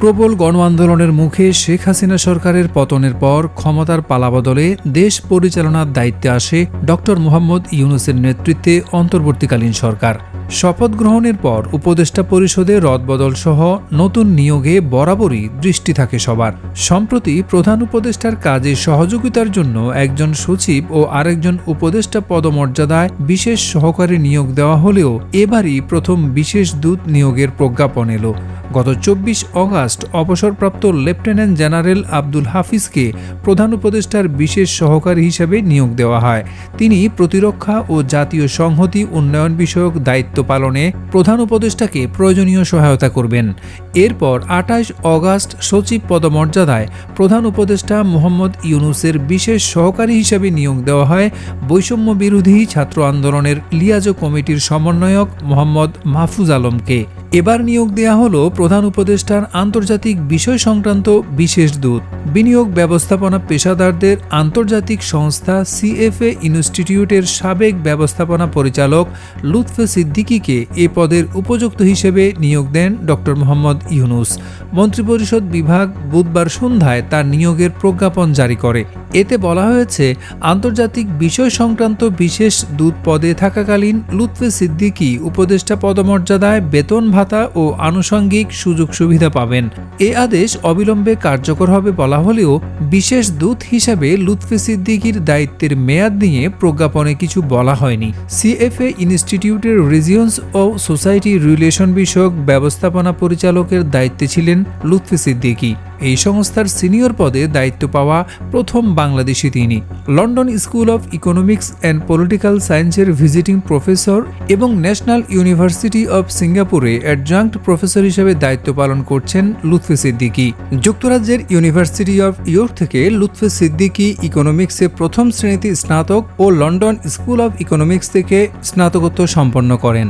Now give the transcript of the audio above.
প্রবল গণ আন্দোলনের মুখে শেখ হাসিনা সরকারের পতনের পর ক্ষমতার পালাবদলে দেশ পরিচালনার দায়িত্বে আসে ডক্টর মোহাম্মদ ইউনুসের নেতৃত্বে অন্তর্বর্তীকালীন সরকার। শপথ গ্রহণের পর উপদেষ্টা পরিষদে রদবদল সহ নতুন নিয়োগে বরাবরই দৃষ্টি থাকে সবার। সম্প্রতি প্রধান উপদেষ্টার কাজে সহযোগিতার জন্য একজন সচিব ও আরেকজন উপদেষ্টা পদমর্যাদায় বিশেষ সহকারী নিয়োগ দেওয়া হলেও এবারই প্রথম বিশেষ দূত নিয়োগের প্রজ্ঞাপন এলো। গত চব্বিশ অগাস্ট অবসরপ্রাপ্ত লেফটেন্যান্ট জেনারেল আব্দুল হাফিজকে প্রধান উপদেষ্টার বিশেষ সহকারী হিসেবে নিয়োগ দেওয়া হয়। তিনি প্রতিরক্ষা ও জাতীয় সংহতি উন্নয়ন বিষয়ক দায়িত্ব পালনে প্রধান উপদেষ্টাকে প্রয়োজনীয় সহায়তা করবেন। এরপর আঠাশ অগাস্ট সচিব পদমর্যাদায় প্রধান উপদেষ্টা মোহাম্মদ ইউনুসের বিশেষ সহকারী হিসেবে নিয়োগ দেওয়া হয়। বৈষম্য বিরোধী ছাত্র আন্দোলনের লিয়াজো কমিটির সমন্বয়ক মোহাম্মদ মাহফুজ আলমকে। এবার নিয়োগ দেওয়া হলো প্রধান উপদেষ্টার আন্তর্জাতিক বিষয় সংক্রান্ত বিশেষ দূত। বিনিয়োগ ব্যবস্থাপনা পেশাদারদের আন্তর্জাতিক সংস্থা সিএফএ ইনস্টিটিউটের সাবেক ব্যবস্থাপনা পরিচালক লুৎফে সিদ্দিকিকে এ পদের উপযুক্ত হিসেবে নিয়োগ দেন ড. মোহাম্মদ ইউনুস। মন্ত্রিপরিষদ বিভাগ বুধবার সন্ধ্যায় তার নিয়োগের প্রজ্ঞাপন জারি করে। এতে বলা হয়েছে, আন্তর্জাতিক বিষয় সংক্রান্ত বিশেষ দূত পদে থাকাকালীন লুৎফে সিদ্দিকি উপদেষ্টা পদমর্যাদায় বেতন ভাতা ও আনুষঙ্গিক সুযোগ সুবিধা পাবেন। এ আদেশ অবিলম্বে কার্যকর হবে বলা হলেও বিশেষ দূত হিসাবে লুৎফে সিদ্দিকির দায়িত্বের মেয়াদ নিয়ে প্রজ্ঞাপনে কিছু বলা হয়নি। সিএফএ ইনস্টিটিউটের রিজিয়ন্স ও সোসাইটি রিলেশন বিষয়ক ব্যবস্থাপনা পরিচালকের দায়িত্বে ছিলেন লুৎফে সিদ্দিকি। এই সংস্থার সিনিয়র পদে দায়িত্ব পাওয়া প্রথম বাংলাদেশি তিনি। London school of economics and political সায়েন্সের ভিজিটিং প্রফেসর এবং ন্যাশনাল ইউনিভার্সিটি অব সিঙ্গাপুরে অ্যাডজাঙ্ক্ট প্রফেসর হিসেবে দায়িত্ব পালন করছেন লুৎফে সিদ্দিকি। যুক্তরাজ্যের ইউনিভার্সিটি অফ ইয়র্ক থেকে লুৎফে সিদ্দিকি ইকোনমিক্সে প্রথম শ্রেণীতে স্নাতক ও লন্ডন স্কুল অফ ইকোনমিক্স থেকে স্নাতকোত্তর সম্পন্ন করেন।